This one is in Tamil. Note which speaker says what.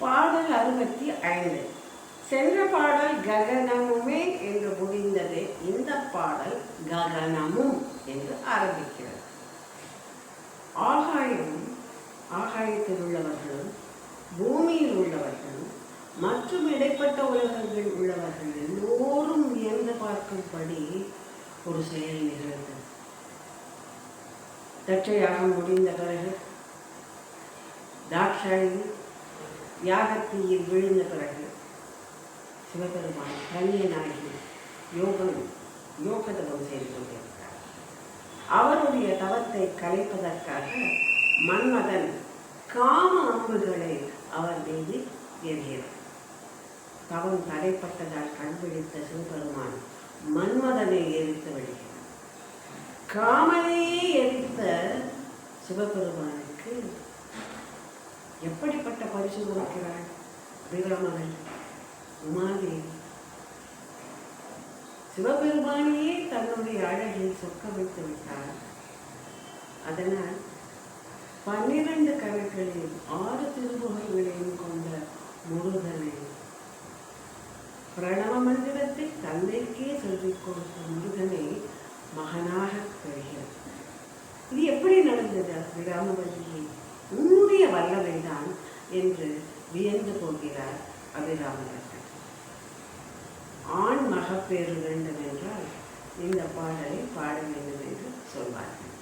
Speaker 1: பாடல் அறுபத்தி ஐந்து. சென்ற பாடல் ககனமுமே என்று முடிந்தது இந்த பாடல் ககனமும் என்று ஆரம்பிக்கிறது. ஆகாயமும் ஆகாயத்தில் உள்ளவர்களும் பூமியில் உள்ளவர்களும் மற்றும் இடைப்பட்ட உலகங்கள் உள்ளவர்கள் எல்லோரும் வியந்து பார்க்கும்படி ஒரு செயல் நிகழ்ந்தது. தற்றையாக முடிந்த பிறகு தாட்சாயி யாகத்தீயில் விழுந்த பிறகு சிவபெருமான் கல்யனாகி யோகம் யோகதவம் செய்து கொண்டிருக்கிறார். அவருடைய தவத்தை கலைப்பதற்காக மன்மதன் காம அம்புகளை அவர் மீது எறிகிறார் தவம் தடைப்பட்டதால் கண்பிடித்த சிவபெருமான் மன்மதனை எரித்து விடுகிறார். காமனையே எரித்த சிவபெருமானுக்கு எப்படிப்பட்ட பரிசு கொடுக்கிறாள் விக்ரமகன் உமாதேவி சிவபெருமானையே தன்னுடைய அழகில் சொக்க வைத்து விட்டார். அதனால் பன்னிரண்டு கணக்களையும் ஆறு திருமுகங்களையும் கொண்ட முருகனை பிரணவ மந்திரத்தை தந்தைக்கே சொல்லிக் கொடுத்த முருகனை மகனாக பெறுகிறது இது எப்படி நடந்தது விராமவல்லியை உன்னுடைய வல்லமை என்று வியந்து போகிறார் அபிராமகர் ஆண் மகப்பேறு வேண்டும் என்றால் இந்த பாடலை பாட வேண்டும் என்று சொல்வார்கள்.